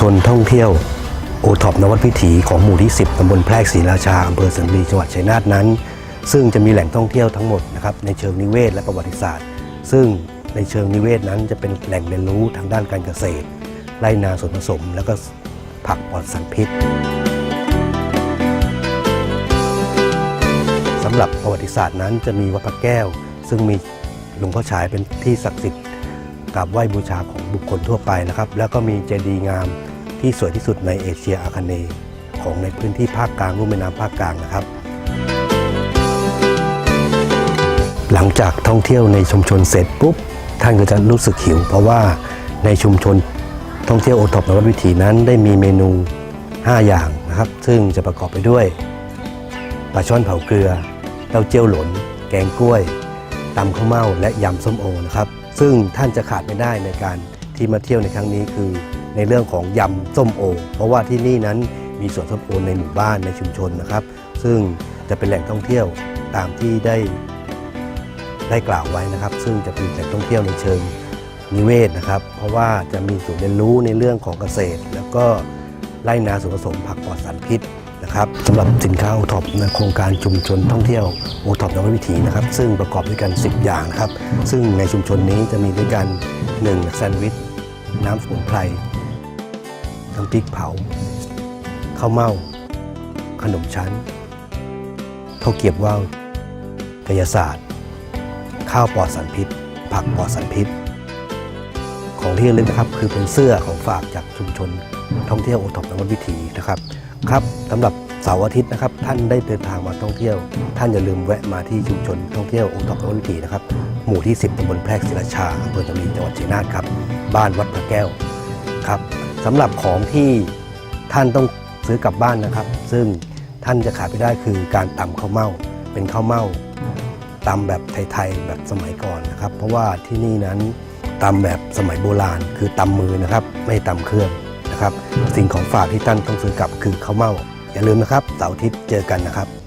ชนท่องเที่ยวโอท็อปนวัดวิถีของหมู่ที่ 10ตำบลแพรกศรีราชาอำเภอสันลีจังหวัดชัยนาทนั้น ซึ่งจะมีแหล่งท่องเที่ยวทั้งหมดนะครับในเชิงนิเวศและประวัติศาสตร์ ซึ่งในเชิงนิเวศนั้นจะเป็นแหล่งเรียนรู้ทางด้านการเกษตรไร่นาสวนผสม แล้วก็ผักปลอดสารพิษสำหรับประวัติศาสตร์นั้นจะมีวัดพระแก้ว ซึ่งมีหลวงพ่อฉายเป็นที่ศักดิ์สิทธิ์ กราบไหว้บูชาของบุคคลทั่วไปนะครับ แล้วก็มีเจดีย์งามที่สวยที่สุดในเอเชียอาคเนย์ของในพื้นที่ภาคกลางรุ่มแม่น้ำภาคกลางนะครับ หลังจากท่องเที่ยวในชุมชนเสร็จปุ๊บ ท่านก็จะรู้สึกหิว เพราะว่าในชุมชนท่องเที่ยวโอท็อปนวัดวิถีนั้นได้มีเมนู 5 อย่างนะครับ ซึ่งจะประกอบไปด้วยปลาช่อนเผาเกลือเต้าเจี้ยวหลน แกงกล้วยตำข้าวเม่าและยำส้มโอนะครับ ซึ่งท่านจะขาดไม่ได้ในการที่มาเที่ยวในครั้งนี้คือ ในเรื่องของยำส้มโอ เพราะว่าที่นี่นั้นมีสวนส้มโอในหมู่บ้านในชุมชนนะครับ ซึ่งจะเป็นแหล่งท่องเที่ยวตามที่ได้ได้กล่าวไว้นะครับ ซึ่งจะเป็นแหล่งท่องเที่ยวในเชิงนิเวศนะครับ เพราะว่าจะมีศูนย์เรียนรู้ในเรื่องของเกษตร แล้วก็ไร่นาสวนผสมผักปลอดสารพิษ นะครับสำหรับสินค้าโอท็อปในโครงการชุมชนท่องเที่ยวโอท็อปนวัดวิถีนะครับ ซึ่งประกอบด้วยกัน 10 อย่างนะครับ ซึ่งในชุมชนนี้จะมีด้วยกัน 1. แซนด์วิช น้ำสมุนไพรน้ำพริกเผาข้าวเม่า ขนมชั้นข้าวเกียบว่าวกายศาสตร์ ข้าวปลอดสารพิษ ผักปลอดสารพิษ ของที่ระลึกนะครับคือเป็นเสื้อของฝากจากชุมชนท่องเที่ยวโอท็อปนวัดวิถีนะครับครับสำหรับ เสาร์อาทิตย์นะครับท่านได้เดินทางมาท่องเที่ยว ท่านอย่าลืมแวะมาที่ชุมชนท่องเที่ยวอท็อปนวัดวิถีนะครับหมู่ที่ 10ตำบลแพรกศิลาชาอำเภอตะลีจังหวัดชัยนาทครับบ้านวัดพระแก้วครับสำหรับของที่ท่านต้องซื้อกลับบ้านนะครับ ซึ่งท่านจะขาดไม่ได้คือการตำข้าวเม่าเป็นข้าวเม่าตำแบบไทยๆแบบสมัยก่อนนะครับ เพราะว่าที่นี่นั้นตำแบบสมัยโบราณ คือตำมือนะครับ ไม่ตำเครื่องนะครับ สิ่งของฝากที่ท่านต้องซื้อกลับคือข้าวเม่า อย่าลืมนะครับเสาร์อาทิตย์เจอกันนะครับ